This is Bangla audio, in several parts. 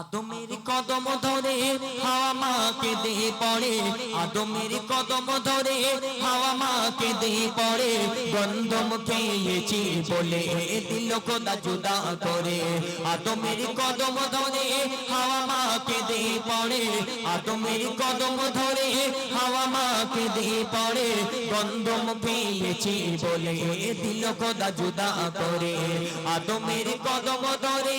আদমের কদম ধরে হাওয়া মাকে দে পড়ে। আদমের কদম ধরে হাওয়া মাকে দে পড়ে। গন্ধম খেয়েছি বলে দিল খোদা জুদা করে। আদমের কদম ধরে হাওয়া মাকে দে পড়ে। আদমের কদম ধরে হাওয়া মাকে দে পড়ে। গন্ধম খেয়েছি বলে দিল খোদা জুদা করে। আদমের কদম ধরে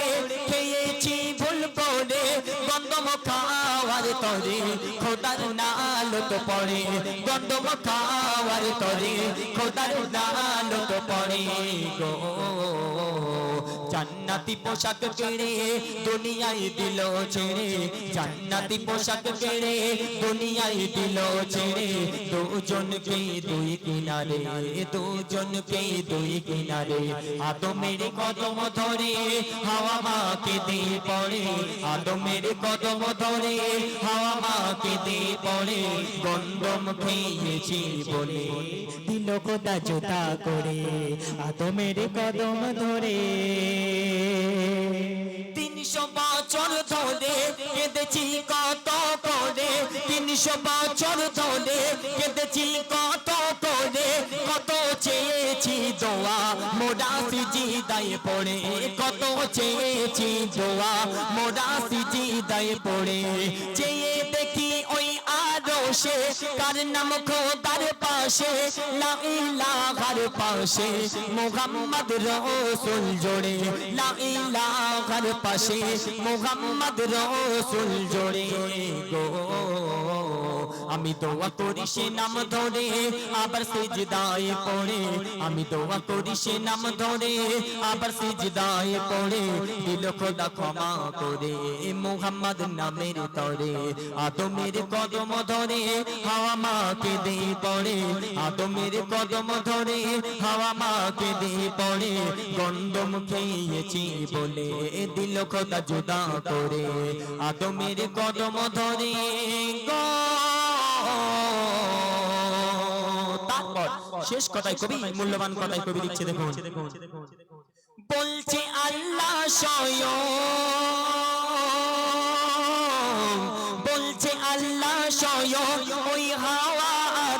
তরে খোদার নালত পড়ে গন্ধম খাওয়ার তরে খোদার নালত পড়ে গো। জান্নাতি পোশাক কেড়ে দুনিয়ায় দিল ছেড়ে, জান্নাতি পোশাক কেড়ে দুনিয়ায় দিল ছেড়ে। দুজনকে দুই কিনারে, দুজনকে দুই কিনারে। আদমের কদম ধরে হাওয়া মাকে দে পড়ে। আদমের কদম ধরে হাওয়া মাকে দে পড়ে। গন্ধম খেয়েছি বলে দিল খোদা জোতা করে। আদমের কদম ধরে তিনশো বছর ধরে কেঁদেছি কত করে? কত চেয়েছি দোয়া, মোরা সিজি দায়ে পড়ে। কত চেয়েছি দোয়া, মোরা সিজি দায়ে পড়ে। চেয়ে দেখি ওই আরও সে কার নাম খোদার পাশে, লা ইলাহার পাশে, মোহাম্মদ রসুল জোড়ে, লা ইলাহার পাশে, মোহাম্মদ রসুল জোড়ে গো। আমি দোয়া করি সে নাম ধরে, আবার সিজদায় পড়ে। আমি দোয়া করি সে নাম ধরে, আবার সিজদায় পড়ে। দিল খোদা ক্ষমা করে, মোহাম্মদ নামের তরে। আদমের কদম ধরে, হাওয়া মাকে দে পড়ে। আদমের কদম ধরে, হাওয়া মাকে দে পড়ে। গন্ধম খেয়েছি বলে দিল খোদা জুদা করে। আদমের কদম ধরে, গো তারপর শেষ কথায় কবি মূল্যবান কথায় কবি লিখছে দেখুন। বলছে আল্লাহ স্বয়ং।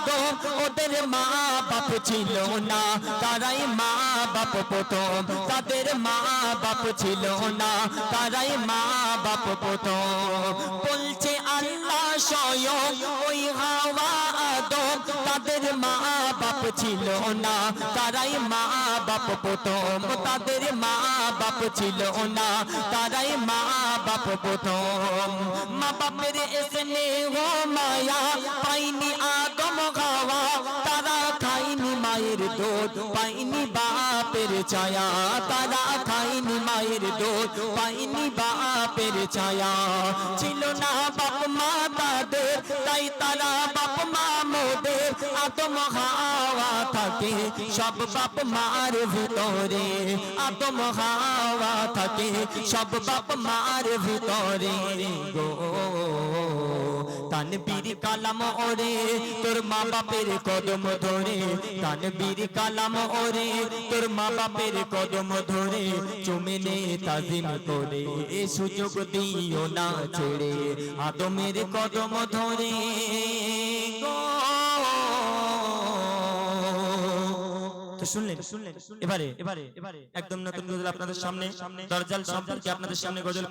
আদম ওদের মা বাপ ছিল না। তারাই মা বাপ প্রথম। তাদের মা বাপ ছিল না। তারাই মা বাপ প্রথম। বলছে আল্লাহ স্বয়ং ওই হাওয়া আদম। তাদের মা বাপ ছিল না। তারাই মা বাপ প্রথম। তাদের মা বাপ ছিল না। তারাই মা বাপ প্রথম। মা বাপের স্নেহ মায়া পাইনি আদম খাওয়া, তারা খাইনি মায়ের দুধ পাইনি বাপের ছায়া। তারা খাইনি মায়ের দুধ পাইনি বাপের ছায়া। ছিল না বাপ মা তাদের, তাই তারা বাপ মা আদম হাওয়া থাকে সব বাপ মার ভিতরে। হাওয়া থাকে সব বাপ মার ভিতরে গো। তানবীর কালাম ওরে, তোর মা বাপের কদম ধরে। তানবীর কালাম ওরে, তোর মা বাপের কদম ধরে। চুমিনে তাজিম করে, এ সুযোগ দিও না ছেড়ে। আদমের কদম ধরে গো। তো শুনলেন এবারে এবারে এবারে একদম নতুন গজল আপনাদের সামনে দরজাল সম্পর্কে আপনাদের সামনে গজল।